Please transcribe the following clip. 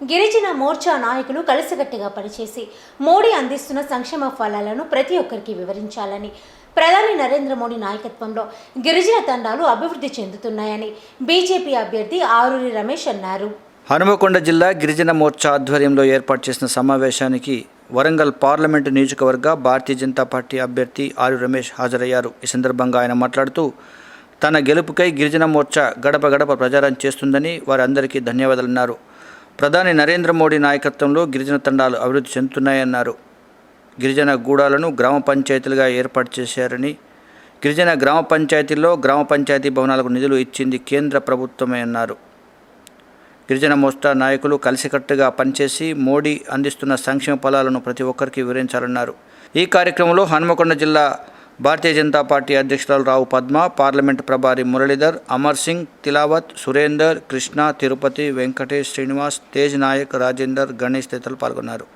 గిరిజన మోర్చా నాయకులు కలిసికట్టుగా పనిచేసి మోడీ అందిస్తున్న సంక్షేమ ఫలాలను ప్రతి ఒక్కరికి వివరించాలని ప్రధాని నరేంద్ర మోడీ నాయకత్వంలో గిరిజన తండాలు అభివృద్ధి చెందుతున్నాయని బీజేపీ అభ్యర్థి ఆరూరి రమేష్ అన్నారు. హనుమకొండ జిల్లా గిరిజన మోర్చా ఆధ్వర్యంలో ఏర్పాటు చేసిన సమావేశానికి వరంగల్ పార్లమెంటు నియోజకవర్గ భారతీయ జనతా పార్టీ అభ్యర్థి ఆరు రమేష్ హాజరయ్యారు. ఈ సందర్భంగా ఆయన మాట్లాడుతూ తన గెలుపుకై గిరిజన మోర్చా గడప గడప ప్రచారం చేస్తుందని వారందరికీ ధన్యవాదాలన్నారు. ప్రధాని నరేంద్ర మోడీ నాయకత్వంలో గిరిజన తండాలు అభివృద్ధి చెందుతున్నాయన్నారు. గిరిజన గూడాలను గ్రామ పంచాయతీలుగా ఏర్పాటు చేశారని గిరిజన గ్రామ పంచాయతీల్లో గ్రామ పంచాయతీ భవనాలకు నిధులు ఇచ్చింది కేంద్ర ప్రభుత్వమే అన్నారు. గిరిజన మోస్టా నాయకులు కలిసికట్టుగా పనిచేసి మోడీ అందిస్తున్న సంక్షేమ ఫలాలను ప్రతి ఒక్కరికి వివరించాలన్నారు. ఈ కార్యక్రమంలో హనుమకొండ జిల్లా భారతీయ జనతా పార్టీ అధ్యక్షురాలు రావు పద్మ పార్లమెంట్ ప్రభారి మురళీధర్ అమర్ సింగ్ తిలావత్ సురేందర్ కృష్ణ తిరుపతి వెంకటేష్ శ్రీనివాస్ తేజ్ నాయక్ రాజేందర్ గణేష్ తదితరులు పాల్గొన్నారు.